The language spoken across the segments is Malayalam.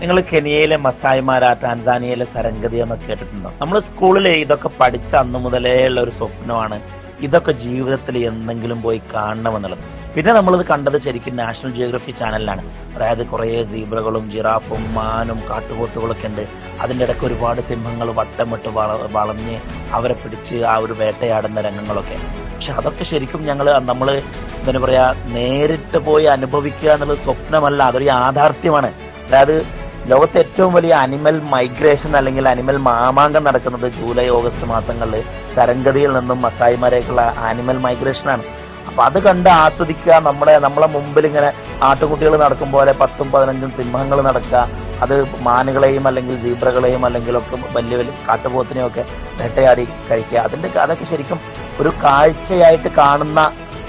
നിങ്ങൾ കെനിയയിലെ മസായിമാര ടാൻസാനിയയിലെ സരംഗതി എന്നൊക്കെ കേട്ടിട്ടുണ്ടോ? നമ്മൾ സ്കൂളിൽ ഇതൊക്കെ പഠിച്ച അന്ന് മുതലേ ഉള്ള ഒരു സ്വപ്നമാണ് ഇതൊക്കെ ജീവിതത്തിൽ എന്തെങ്കിലും പോയി കാണണമെന്നുള്ളത് പിന്നെ നമ്മളിത് കണ്ടത് ശരിക്കും നാഷണൽ ജിയോഗ്രഫി ചാനലിലാണ്. അതായത് കുറേ സീബ്രകളും ജിറാഫും മാനും കാട്ടുപോത്തുകളൊക്കെ ഉണ്ട്. അതിന്റെ ഇടയ്ക്ക് ഒരുപാട് സിംഹങ്ങൾ വട്ടമിട്ട് വള വളഞ്ഞ് അവരെ പിടിച്ച് ആ ഒരു വേട്ടയാടുന്ന രംഗങ്ങളൊക്കെ. പക്ഷെ അതൊക്കെ ശരിക്കും ഞങ്ങൾ നമ്മൾ എന്താ പറയാ നേരിട്ട് പോയി അനുഭവിക്കുക എന്നുള്ളത് സ്വപ്നമല്ല അതൊരു യാഥാർത്ഥ്യമാണ്. അതായത് ലോകത്തെ ഏറ്റവും വലിയ അനിമൽ മൈഗ്രേഷൻ അല്ലെങ്കിൽ അനിമൽ മാമാങ്കം നടക്കുന്നത് ജൂലൈ ഓഗസ്റ്റ് മാസങ്ങളിൽ സരംഗതിയിൽ നിന്നും മസായിമാരേക്കുള്ള ആനിമൽ മൈഗ്രേഷനാണ് അപ്പൊ അത് കണ്ട് ആസ്വദിക്കുക നമ്മുടെ നമ്മളെ മുമ്പിൽ ഇങ്ങനെ ആട്ടുകുട്ടികൾ നടക്കും പോലെ പത്തും പതിനഞ്ചും സിംഹങ്ങൾ നടക്കുക അത് മാനുകളെയും അല്ലെങ്കിൽ സീബ്രകളെയും അല്ലെങ്കിൽ ഒക്കെ വലിയ വലിയ കാട്ടുപോത്തിനെയും ഒക്കെ വേട്ടയാടി കഴിക്കുക. അതിന്റെ അതൊക്കെ ശരിക്കും ഒരു കാഴ്ചയായിട്ട് കാണുന്ന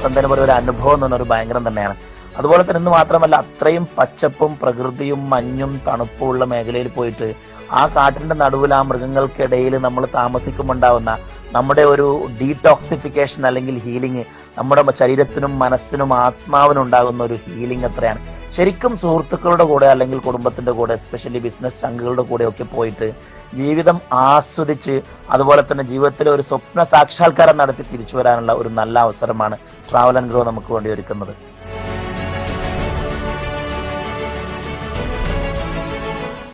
എന്താ പറയുക ഒരു അനുഭവം എന്ന് പറഞ്ഞ ഒരു ഭയങ്കരം തന്നെയാണ്. അതുപോലെ തന്നെ എന്ന് മാത്രമല്ല അത്രയും പച്ചപ്പും പ്രകൃതിയും മഞ്ഞും തണുപ്പും ഉള്ള മേഖലയിൽ പോയിട്ട് ആ കാട്ടിന്റെ നടുവിൽ ആ മൃഗങ്ങൾക്കിടയിൽ നമ്മൾ താമസിക്കുമുണ്ടാവുന്ന നമ്മുടെ ഒരു ഡീടോക്സിഫിക്കേഷൻ അല്ലെങ്കിൽ ഹീലിംഗ് നമ്മുടെ ശരീരത്തിനും മനസ്സിനും ആത്മാവിനും ഉണ്ടാകുന്ന ഒരു ഹീലിംഗ് എത്രയാണ് ശരിക്കും സുഹൃത്തുക്കളുടെ കൂടെ അല്ലെങ്കിൽ കുടുംബത്തിന്റെ കൂടെ എസ്പെഷ്യലി ബിസിനസ് ചങ്കുകളുടെ കൂടെ ഒക്കെ പോയിട്ട് ജീവിതം ആസ്വദിച്ച് അതുപോലെ തന്നെ ജീവിതത്തിലെ ഒരു സ്വപ്ന സാക്ഷാത്കാരം നടത്തി തിരിച്ചു വരാനുള്ള ഒരു നല്ല അവസരമാണ് ട്രാവൽ ആൻഡ് ഗ്രോ നമുക്ക് വേണ്ടി ഒരുക്കുന്നത്.